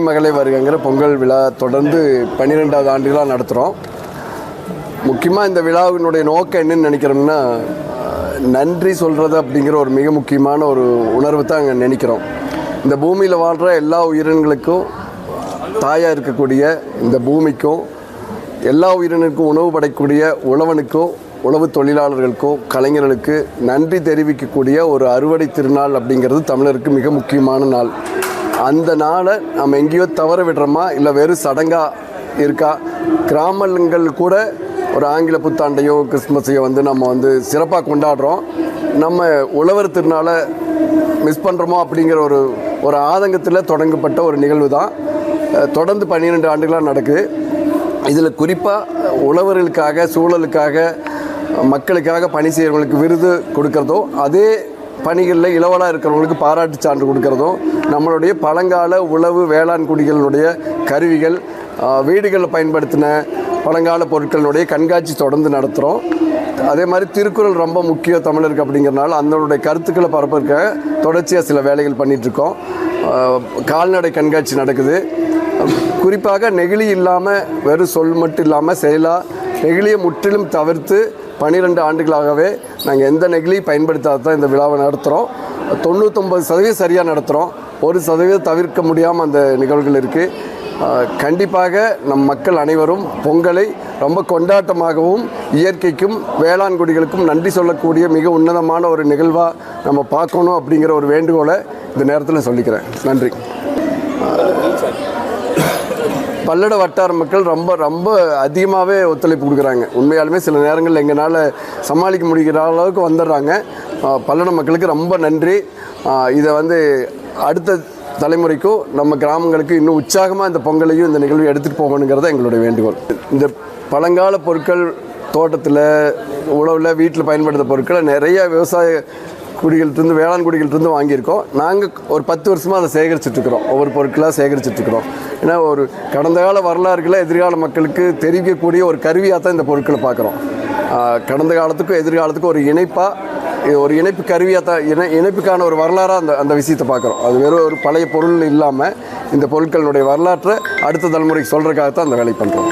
மகளே வருகங்கிற பொங்கல் விழா தொடர்ந்து பன்னிரெண்டாவது ஆண்டுகளாக நடத்துகிறோம். முக்கியமாக இந்த விழாவினுடைய நோக்கம் என்னன்னு நினைக்கிறோம்னா நன்றி சொல்கிறது அப்படிங்கிற ஒரு மிக முக்கியமான ஒரு உணர்வு தான் அங்கே நினைக்கிறோம். இந்த பூமியில் வாழ்கிற எல்லா உயிரினங்களுக்கும் தாயாக இருக்கக்கூடிய இந்த பூமிக்கும் எல்லா உயிரினருக்கும் உணவு படைக்கக்கூடிய உழவனுக்கும் உழவு தொழிலாளர்களுக்கும் கலைஞர்களுக்கு நன்றி தெரிவிக்கக்கூடிய ஒரு அறுவடை திருநாள் அப்படிங்கிறது தமிழருக்கு மிக முக்கியமான நாள். அந்த நாளை நம்ம எங்கேயோ தவற விடுறோமா? இல்லை வெறும் சடங்காக இருக்கா? கிராமங்கள் கூட ஒரு ஆங்கில புத்தாண்டையோ கிறிஸ்மஸையோ வந்து நம்ம வந்து சிறப்பாக கொண்டாடுறோம். நம்ம உழவர் திருநாளை மிஸ் பண்ணுறோமோ அப்படிங்கிற ஒரு ஒரு ஆதங்கத்தில் தொடங்கப்பட்ட ஒரு நிகழ்வு தான் தொடர்ந்து பன்னிரெண்டு ஆண்டுகளாக நடக்குது இதில் குறிப்பாக உழவர்களுக்காக சூழலுக்காக மக்களுக்காக பணி செய்கிறவங்களுக்கு விருது கொடுக்கறதோ அதே பணிகளில் இளவலாக இருக்கிறவங்களுக்கு பாராட்டு சான்று கொடுக்கறதும் நம்மளுடைய பழங்கால உழவு வேளாண் குடிகளுடைய கருவிகள் வீடுகளில் பயன்படுத்தின பழங்கால பொருட்களுடைய கண்காட்சி தொடர்ந்து நடத்துகிறோம் அதே மாதிரி திருக்குறள் ரொம்ப முக்கிய தமிழருக்கு அப்படிங்கிறனால அதனுடைய கருத்துக்களை பரப்புறதுக்காக தொடர்ச்சியாக சில வேலைகள் பண்ணிகிட்ருக்கோம் கால்நடை கண்காட்சி நடக்குது. குறிப்பாக நெகிழி இல்லாமல் வெறும் சொல் மட்டும் இல்லாமல் செயலாக நெகிழியை முற்றிலும் தவிர்த்து பன்னிரெண்டு ஆண்டுகளாகவே நாங்கள் எந்த நெகிழியும் பயன்படுத்தாத தான் இந்த விழாவை நடத்துகிறோம் தொண்ணூத்தொம்பது சதவீதம் சரியாக நடத்துகிறோம் ஒரு சதவீதம் தவிர்க்க முடியாமல் அந்த நிகழ்வுகள் இருக்குது கண்டிப்பாக நம் மக்கள் அனைவரும் பொங்கலை ரொம்ப கொண்டாட்டமாகவும் இயற்கைக்கும் வேளாண் குடிகளுக்கும் நன்றி சொல்லக்கூடிய மிக உன்னதமான ஒரு நிகழ்வாக நம்ம பார்க்கணும் அப்படிங்கிற ஒரு வேண்டுகோளை இந்த நேரத்தில் சொல்லிக்கிறேன். நன்றி. பல்லட வட்டார மக்கள் ரொம்ப ரொம்ப அதிகமாகவே ஒத்துழைப்பு கொடுக்குறாங்க. உண்மையாலுமே சில நேரங்களில் எங்களால் சமாளிக்க முடிகிற அளவுக்கு வந்துடுறாங்க. பல்லட மக்களுக்கு ரொம்ப நன்றி. இதை வந்து அடுத்த தலைமுறைக்கும் நம்ம கிராமங்களுக்கு இன்னும் உற்சாகமாக இந்த பொங்கலையும் இந்த நிகழ்வை எடுத்துகிட்டு போகணுங்கிறத எங்களுடைய வேண்டுகோள். இந்த பழங்கால பொருட்கள் தோட்டத்தில் உழவில் வீட்டில் பயன்படுத்த பொருட்களை நிறைய விவசாய குடிகள்கிட்டருந்து வேளாண் குடிகள்கிட்டருந்து வாங்கியிருக்கோம். நாங்கள் ஒரு பத்து வருஷமாக அதை சேகரிச்சிட்ருக்குறோம். ஒவ்வொரு பொருட்களாக சேகரிச்சிட்ருக்குறோம். ஏன்னா ஒரு கடந்த கால வரலாறுகளை எதிர்கால மக்களுக்கு தெரிவிக்கக்கூடிய ஒரு கருவியாக தான் இந்த பொருட்களை பார்க்குறோம். கடந்த காலத்துக்கும் எதிர்காலத்துக்கும் ஒரு இணைப்பாக ஒரு இணைப்பு கருவியாக தான் இணை இணைப்புக்கான ஒரு வரலாறாக அந்த அந்த விஷயத்தை பார்க்குறோம். அது வெறும் ஒரு பழைய பொருள் இல்லாமல் இந்த பொருட்களுடைய வரலாற்றை அடுத்த தலைமுறைக்கு சொல்கிறதுக்காக தான் அந்த வேலை பண்ணுறோம்